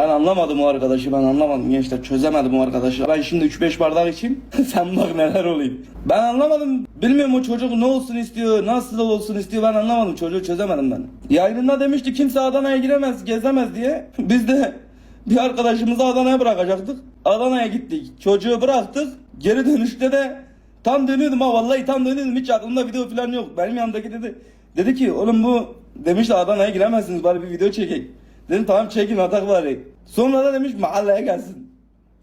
Ben anlamadım o arkadaşı ben anlamadım gençler çözemedim o arkadaşı. Ben şimdi 3-5 bardak içeyim sen bak neler oluyor. Ben anlamadım bilmiyorum o çocuk ne olsun istiyor nasıl olsun istiyor ben anlamadım çocuğu çözemedim ben. Yayınında demişti kimse Adana'ya giremez gezemez diye. Biz de bir arkadaşımızı Adana'ya bırakacaktık. Adana'ya gittik çocuğu bıraktık geri dönüşte de tam dönüyordum ha vallahi tam dönüyordum hiç aklımda video falan yok. Benim yanımdaki dedi dedi ki oğlum bu demişti Adana'ya giremezsiniz bari bir video çekek. Dedim tamam çekin atak bari. Sonra da demiş mahalleye gelsin.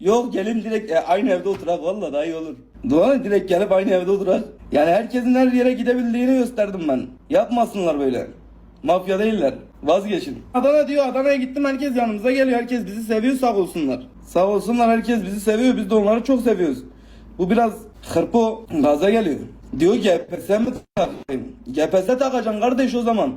Yok gelin direkt e, aynı evde oturak valla daha iyi olur. Doğru direkt gelip aynı evde oturak. Yani herkesin her yere gidebildiğini gösterdim ben. Yapmasınlar böyle. Mafya değiller. Vazgeçin. Adana diyor Adana'ya gittim herkes yanımıza geliyor. Herkes bizi seviyor sağ olsunlar. Sağ olsunlar herkes bizi seviyor. Biz de onları çok seviyoruz. Bu biraz hırpo gaza geliyor. Diyor GPS mi takayım? GPS takacaksın kardeş o zaman.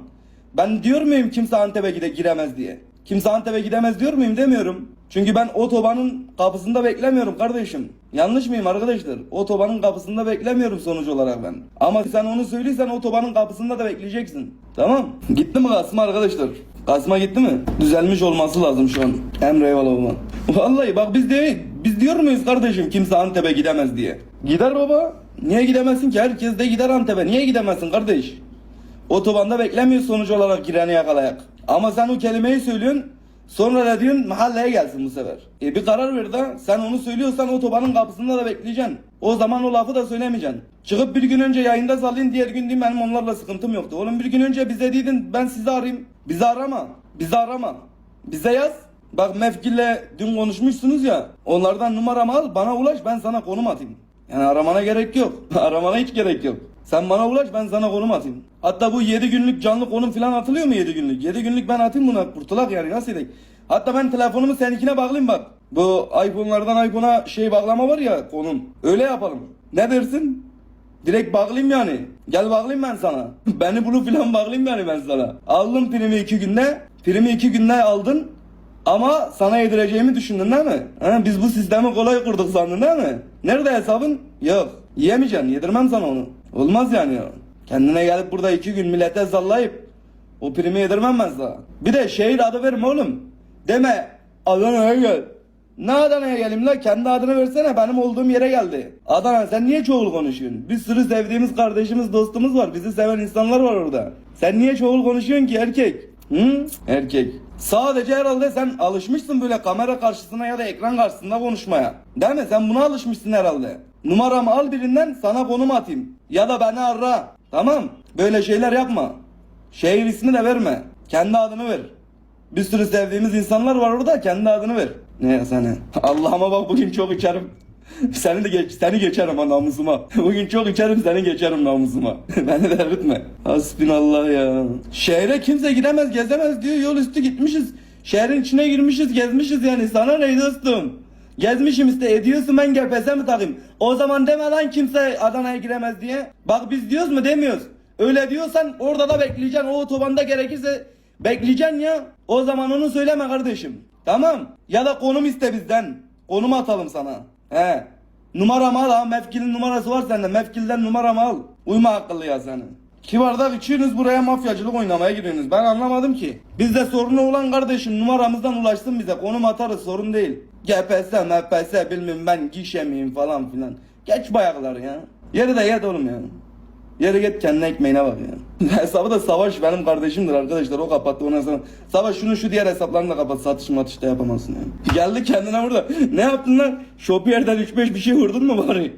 Ben diyor muyum kimse Antep'e gide giremez diye? Kimse Antep'e gidemez diyor muyum demiyorum. Çünkü ben otobanın kapısında beklemiyorum kardeşim. Yanlış mıyım arkadaşlar? Otobanın kapısında beklemiyorum sonuç olarak ben. Ama sen onu söylüyorsan otobanın kapısında da bekleyeceksin. Tamam? Gitti mi Kasım arkadaşlar? Kasım'a gitti mi? Düzelmiş olması lazım şu an. Emre eyvallah. Vallahi bak biz de biz diyor muyuz kardeşim kimse Antep'e gidemez diye? Gider baba. Niye gidemezsin ki? Herkes de gider Antep'e. Niye gidemezsin kardeş? Otobanda beklemiyor sonuç olarak gireni yakalayak. Ama sen o kelimeyi söylüyorsun. Sonra da diyorsun mahalleye gelsin bu sefer. E bir karar ver de sen onu söylüyorsan otobanın kapısında da bekleyeceksin. O zaman o lafı da söylemeyeceksin. Çıkıp bir gün önce yayında sallayın diğer gün diyeyim benim onlarla sıkıntım yoktu. Oğlum bir gün önce bize dedin ben sizi arayayım. Bizi arama. Bizi arama. Bize yaz. Bak Mevkil'le dün konuşmuşsunuz ya. Onlardan numaramı al bana ulaş ben sana konum atayım. Yani aramana gerek yok. aramana hiç gerek yok. Sen bana ulaş ben sana konum atayım. Hatta bu 7 günlük canlı konum falan atılıyor mu 7 günlük? 7 günlük ben atayım buna kurtulak yani nasıl edeyim? Hatta ben telefonumu seninkine bağlayayım bak. Bu iPhone'lardan iPhone'a şey bağlama var ya konum. Öyle yapalım. Ne dersin? Direkt bağlayayım yani. Gel bağlayayım ben sana. Beni bunu filan bağlayayım yani ben sana. Aldım primi 2 günde. Primi 2 günde aldın. Ama sana yedireceğimi düşündün değil mi? Ha, biz bu sistemi kolay kurduk sandın değil mi? Nerede hesabın? Yok. Yiyemeyeceksin. Yedirmem sana onu. Olmaz yani ya. Kendine gelip burada iki gün millete sallayıp o primi yedirmem ben. Bir de şehir adı verme oğlum. Deme Adana'ya gel. Ne Adana'ya geleyim la? Kendi adını versene. Benim olduğum yere geldi. Adana sen niye çoğul konuşuyorsun? Bir sürü sevdiğimiz kardeşimiz, dostumuz var. Bizi seven insanlar var orada. Sen niye çoğul konuşuyorsun ki erkek? Hı? Erkek. Sadece herhalde sen alışmışsın böyle kamera karşısına ya da ekran karşısında konuşmaya. Değil mi? Sen buna alışmışsın herhalde. Numaramı al birinden sana konum atayım. Ya da beni ara. Tamam. Böyle şeyler yapma. Şehir ismi de verme. Kendi adını ver. Bir sürü sevdiğimiz insanlar var orada kendi adını ver. Ne ya sana? Allah'ıma bak bugün çok içerim. Seni de geç, seni geçerim namusuma. Bugün çok içerim seni geçerim namusuma. Beni de eritme. Hasbinallah ya. Şehre kimse gidemez gezemez diyor yol üstü gitmişiz. Şehrin içine girmişiz gezmişiz yani sana ne dostum? Gezmişim işte ediyorsun ben GPS mi takayım? O zaman deme lan kimse Adana'ya giremez diye. Bak biz diyoruz mu demiyoruz. Öyle diyorsan orada da bekleyeceksin. O otobanda gerekirse bekleyeceksin ya. O zaman onu söyleme kardeşim. Tamam. Ya da konum iste bizden. Konum atalım sana. He. Numaramı al ha. Mevkilin numarası var sende. Mevkilden numaramı al. Uyma akıllı ya senin. Ki bardak içiyorsunuz buraya mafyacılık oynamaya giriyorsunuz. Ben anlamadım ki. Bizde sorunu olan kardeşim numaramızdan ulaşsın bize. Konum atarız sorun değil. GPS, MPS bilmem ben gişe miyim falan filan. Geç bayakları ya. Yeri de yet oğlum ya. Yere git kendine ekmeğine bak ya. Hesabı da Savaş benim kardeşimdir arkadaşlar o kapattı ondan sonra. Savaş şunu şu diğer hesaplarını da kapat satış matış da yapamazsın ya. Geldi kendine burada. Ne yaptın lan? Shopier'den 3-5 bir şey vurdun mu bari?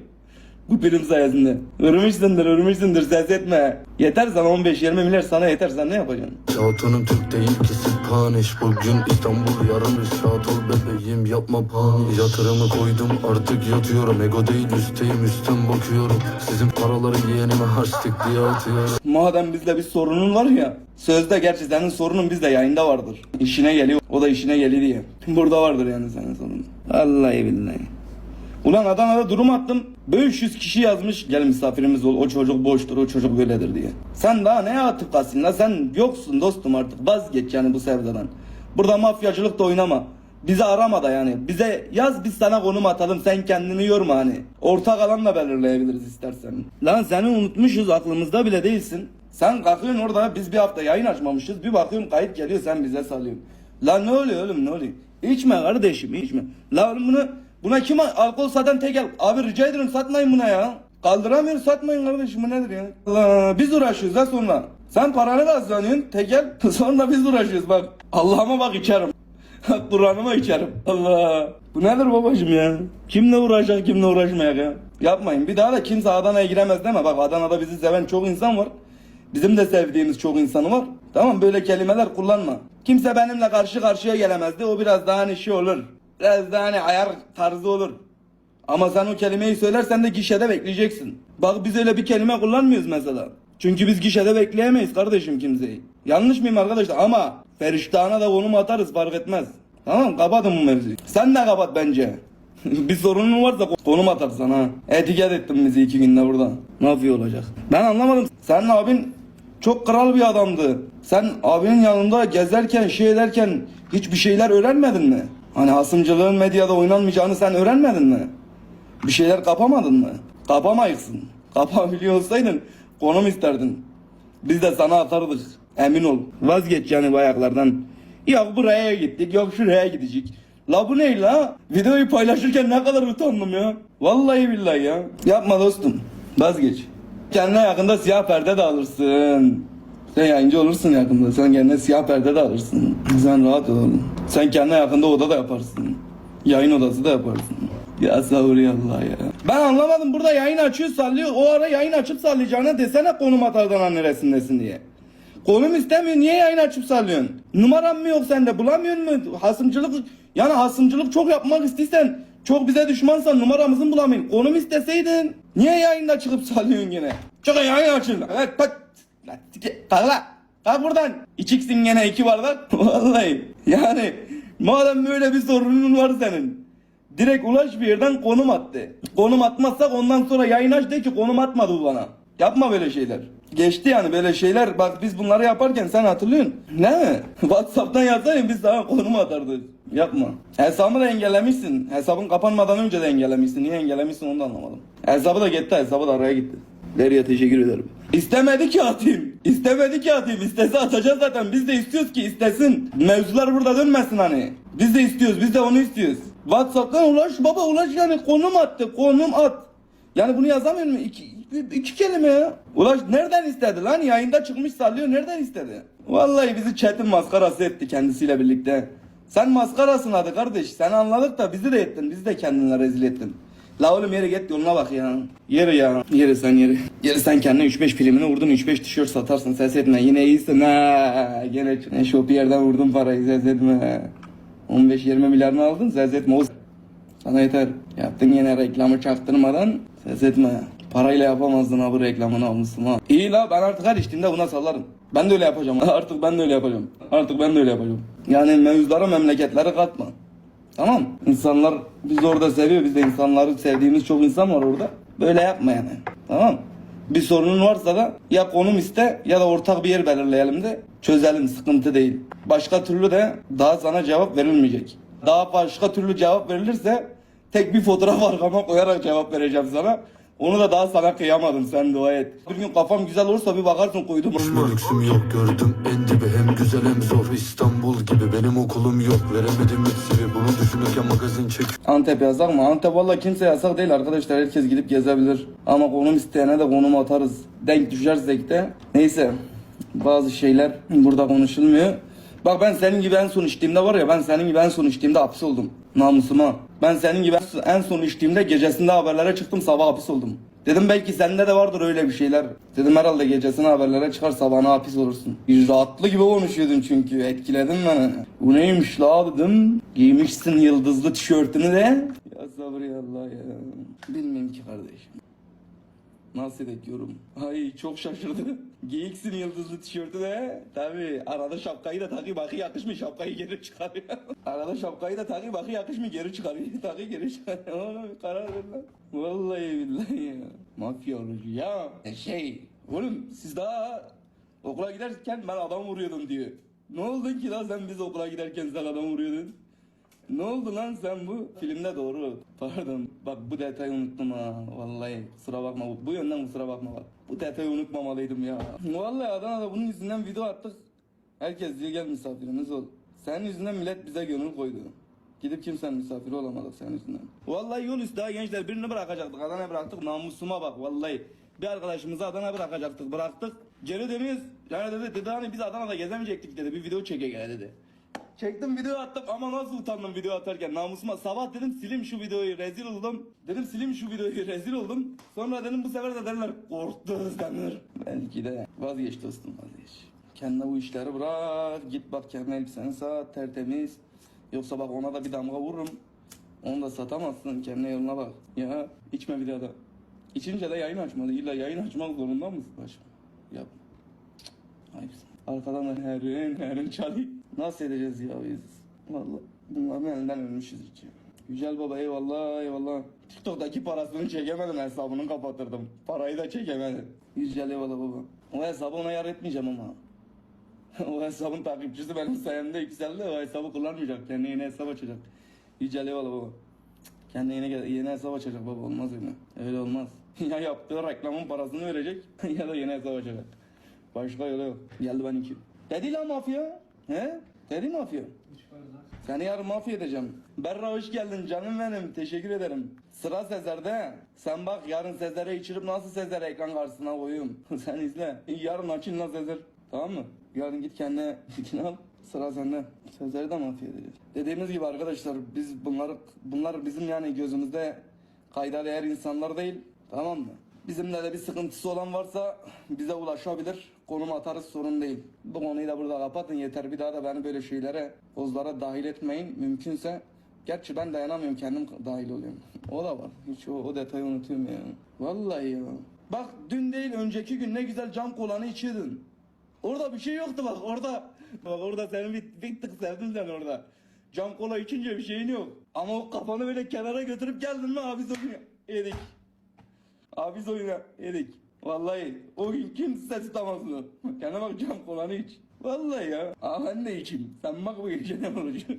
Bu prim sayesinde. Vurmuşsundur vurmuşsundur ses etme. Yeter sana 15-20 milyar sana yeter sen ne yapacaksın? Şatonum Türk değil ki Spanish Bugün İstanbul yarın Rüşat ol bebeğim yapma panik Yatırımı koydum artık yatıyorum. Ego değil üstteyim üstten bakıyorum. Sizin paraları yeğenime hashtag diye atıyorum. Madem bizde bir sorunun var ya Sözde gerçi senin sorunun bizde yayında vardır. İşine geliyor o da işine geliyor diye. Burada vardır yani senin sorunun. Vallahi billahi Ulan Adana'da durum attım 500 kişi yazmış gel misafirimiz ol o çocuk boştur o çocuk böyledir diye Sen daha ne atıp la sen yoksun dostum artık vazgeç yani bu sevdadan Burada mafyacılık da oynama Bizi arama da yani. Bize yaz biz sana konum atalım. Sen kendini yorma hani. Ortak alan da belirleyebiliriz istersen. Lan seni unutmuşuz aklımızda bile değilsin. Sen kalkıyorsun orada biz bir hafta yayın açmamışız. Bir bakıyorum kayıt geliyor sen bize salıyorsun. Lan ne oluyor oğlum ne oluyor? İçme kardeşim içme. La oğlum bunu buna kim al- alkol satan tekel? Abi rica ederim satmayın buna ya. Kaldıramıyoruz satmayın kardeşim bu nedir ya? Allah, biz uğraşıyoruz ha sonra. Sen paranı kazanıyorsun tekel sonra biz uğraşıyoruz bak. Allah'ıma bak içerim. Kur'an'ıma içerim. Allah. Bu nedir babacım ya? Kimle uğraşacak kimle uğraşmayacak ya? Yapmayın. Bir daha da kimse Adana'ya giremez deme. Bak Adana'da bizi seven çok insan var. Bizim de sevdiğimiz çok insanı var. Tamam böyle kelimeler kullanma. Kimse benimle karşı karşıya gelemezdi. O biraz daha hani şey olur. Biraz daha hani ayar tarzı olur. Ama sen o kelimeyi söylersen de gişede bekleyeceksin. Bak biz öyle bir kelime kullanmıyoruz mesela. Çünkü biz gişede bekleyemeyiz kardeşim kimseyi. Yanlış mıyım arkadaşlar? Ama Feriştahına da konum atarız fark etmez. Tamam kapatın bu mevzuyu. Sen de kapat bence. bir sorunun varsa konum atarsan ha. Etiket ettin bizi iki günde burada. Ne yapıyor olacak? Ben anlamadım. Senin abin çok kral bir adamdı. Sen abinin yanında gezerken şey ederken hiçbir şeyler öğrenmedin mi? Hani hasımcılığın medyada oynanmayacağını sen öğrenmedin mi? Bir şeyler kapamadın mı? Kapamayıksın. Kapabiliyor olsaydın konum isterdin. Biz de sana atardık. Emin ol. Vazgeç yani bu ayaklardan. Yok buraya gittik, yok şuraya gidecek. La bu ne la? Videoyu paylaşırken ne kadar utandım ya. Vallahi billahi ya. Yapma dostum. Vazgeç. Kendine yakında siyah perde de alırsın. Sen yayıncı olursun yakında. Sen kendine siyah perde de alırsın. Sen rahat ol. Sen kendine yakında oda da yaparsın. Yayın odası da yaparsın. Ya sabır ya Allah ya. Ben anlamadım burada yayın açıyor sallıyor. O ara yayın açıp sallayacağına desene konum atardan neresindesin diye. Konum istemiyor niye yayın açıp sallıyorsun? Numaram mı yok sende bulamıyor mu? Hasımcılık yani hasımcılık çok yapmak istiysen çok bize düşmansan numaramızı bulamayın. Konum isteseydin niye yayında çıkıp sallıyorsun yine? Çıkın yayın açın. Evet bak. Lan tike- Kalk buradan. İçiksin gene iki bardak. Vallahi yani madem böyle bir sorunun var senin. Direkt ulaş bir yerden konum attı. Konum atmazsak ondan sonra yayın aç de ki konum atmadı bana. Yapma böyle şeyler. Geçti yani böyle şeyler. Bak biz bunları yaparken sen hatırlıyorsun. Ne mi? Whatsapp'tan yazsaydın biz sana konum atardık. Yapma. Hesabı da engellemişsin. Hesabın kapanmadan önce de engellemişsin. Niye engellemişsin onu da anlamadım. Hesabı da gitti. Hesabı da araya gitti. Derya teşekkür ederim. İstemedi ki atayım. İstemedi ki atayım. İstese atacağız zaten. Biz de istiyoruz ki istesin. Mevzular burada dönmesin hani. Biz de istiyoruz. Biz de onu istiyoruz. Whatsapp'tan ulaş baba ulaş yani konum attı. Konum at. Yani bunu yazamıyor mu? İki, iki kelime ya. Ulaş nereden istedi lan? Yayında çıkmış sallıyor. Nereden istedi? Vallahi bizi chat'in maskarası etti kendisiyle birlikte. Sen maskarasın hadi kardeş. Sen anladık da bizi de ettin. Bizi de kendine rezil ettin. La oğlum yere git yoluna bak ya. Yere ya. Yere sen yere. Yere sen kendine 3-5 primini vurdun 3-5 tişört satarsın ses etme. Yine iyisin ha. Gene ç- şu bir yerden vurdun parayı ses etme. 15-20 milyarını aldın ses etme. O sana yeter. Yaptın yine reklamı çaktırmadan ses etme. Parayla yapamazdın ha bu reklamını almışsın ha. İyi la ben artık her içtiğimde buna sallarım. Ben de öyle yapacağım. Artık ben de öyle yapacağım. Artık ben de öyle yapacağım. Yani mevzulara memleketlere katma. Tamam. İnsanlar bizi orada seviyor. Biz de insanları sevdiğimiz çok insan var orada. Böyle yapma yani. Tamam. Bir sorunun varsa da ya konum iste ya da ortak bir yer belirleyelim de çözelim sıkıntı değil. Başka türlü de daha sana cevap verilmeyecek. Daha başka türlü cevap verilirse tek bir fotoğraf arkama koyarak cevap vereceğim sana. Onu da daha sana kıyamadım sen dua et. Bir gün kafam güzel olursa bir bakarsın koydum. Düşme lüksüm yok gördüm en dibi Hem güzel hem zor İstanbul gibi Benim okulum yok veremedim iksiri Bunu düşünürken magazin çek Antep yasak mı? Antep valla kimse yasak değil arkadaşlar. Herkes gidip gezebilir. Ama konum isteyene de konum atarız. Denk düşersek de. Neyse. Bazı şeyler burada konuşulmuyor. Bak ben senin gibi en son içtiğimde var ya ben senin gibi en son içtiğimde hapis oldum. Namusuma. Ben senin gibi en son içtiğimde gecesinde haberlere çıktım sabah hapis oldum. Dedim belki sende de vardır öyle bir şeyler. Dedim herhalde gecesine haberlere çıkar sabahına hapis olursun. Bir rahatlı gibi konuşuyordun çünkü etkiledin beni. Bu neymiş la dedim. Giymişsin yıldızlı tişörtünü de. Ya sabır ya Allah ya. Bilmiyorum ki kardeşim. Nasıl ediyorum? Ay çok şaşırdı. Giyiksin yıldızlı tişörtü de. Tabi arada şapkayı da takı bakı yakışmıyor şapkayı geri çıkarıyor. arada şapkayı da takı bakı yakışmıyor geri çıkarıyor. Takı geri çıkarıyor. Karar ver. Vallahi billahi ya. Mafya olucu ya. E şey oğlum siz daha okula giderken ben adam vuruyordum diyor. Ne oldu ki lan sen biz okula giderken sen adam vuruyordun? Ne oldu lan sen bu? Filmde doğru. Pardon. Bak bu detayı unuttum ha. Vallahi kusura bakma. Bu yönden kusura bakma bak. Bu detayı unutmamalıydım ya. Vallahi Adana'da bunun yüzünden video attık. Herkes diyor gel misafirimiz ol. Senin yüzünden millet bize gönül koydu. Gidip kimsenin misafiri olamadık senin yüzünden. Vallahi yol üstü ha gençler birini bırakacaktık. Adana'ya bıraktık. Namusuma bak vallahi. Bir arkadaşımızı Adana'ya bırakacaktık. Bıraktık. Geri dönüyoruz. Yani dedi, dedi hani biz Adana'da gezemeyecektik dedi. Bir video çeke gel dedi. Çektim video attım ama nasıl utandım video atarken namusuma. Sabah dedim silim şu videoyu rezil oldum. Dedim silim şu videoyu rezil oldum. Sonra dedim bu sefer de derler korktu denir. Belki de vazgeç dostum vazgeç. Kendine bu işleri bırak. Git bak kendine elbiseni sat tertemiz. Yoksa bak ona da bir damga vururum. Onu da satamazsın kendine yoluna bak. Ya içme bir daha da. İçince de yayın açmadı. İlla yayın açmak zorunda mısın? Başım. Yapma. Ayıpsın. Arkadan da herin herin çalayım. Nasıl edeceğiz ya biz? Vallahi bunların elinden ölmüşüz ya. Yücel baba eyvallah eyvallah. TikTok'taki parasını çekemedim hesabını kapatırdım. Parayı da çekemedim. Yücel eyvallah baba. O hesabı ona yar etmeyeceğim ama. o hesabın takipçisi benim sayemde yükseldi. O hesabı kullanmayacak. Kendi yeni hesap açacak. Yücel eyvallah baba. Kendi yeni, yeni hesap açacak baba olmaz öyle. Öyle olmaz. ya yaptığı reklamın parasını verecek ya da yeni hesap açacak. Başka yolu yok. Geldi benimki. Dedi lan mafya. He? Dedi mafya. Seni yarın mafya edeceğim. Berra hoş geldin canım benim. Teşekkür ederim. Sıra Sezer'de. Sen bak yarın Sezer'e içirip nasıl Sezer'e ekran karşısına koyayım. Sen izle. Yarın açın lan Sezer. Tamam mı? Yarın git kendine fikrini al. Sıra sende. Sezer'i de mafya edeceğiz. Dediğimiz gibi arkadaşlar biz bunları bunlar bizim yani gözümüzde kayda değer insanlar değil. Tamam mı? Bizimle de bir sıkıntısı olan varsa bize ulaşabilir. Konum atarız sorun değil. Bu konuyu da burada kapatın yeter. Bir daha da beni böyle şeylere, kozlara dahil etmeyin. Mümkünse Gerçi ben dayanamıyorum kendim dahil oluyorum. O da var. Hiç o, o detayı unutuyorum ya. Vallahi ya. Bak dün değil önceki gün ne güzel cam kolanı içiyordun. Orada bir şey yoktu bak orada. Bak orada seni bir, bir tık sevdim sen orada. Cam kola içince bir şeyin yok. Ama o kafanı böyle kenara götürüp geldin mi abi oyunu yedik. Abi oyunu yedik. Vallahi o gün kimse tutamaz bunu. Kendine bak cam kolanı iç. Vallahi ya. Aa ben de içeyim. Sen bak bu gece ne olacak.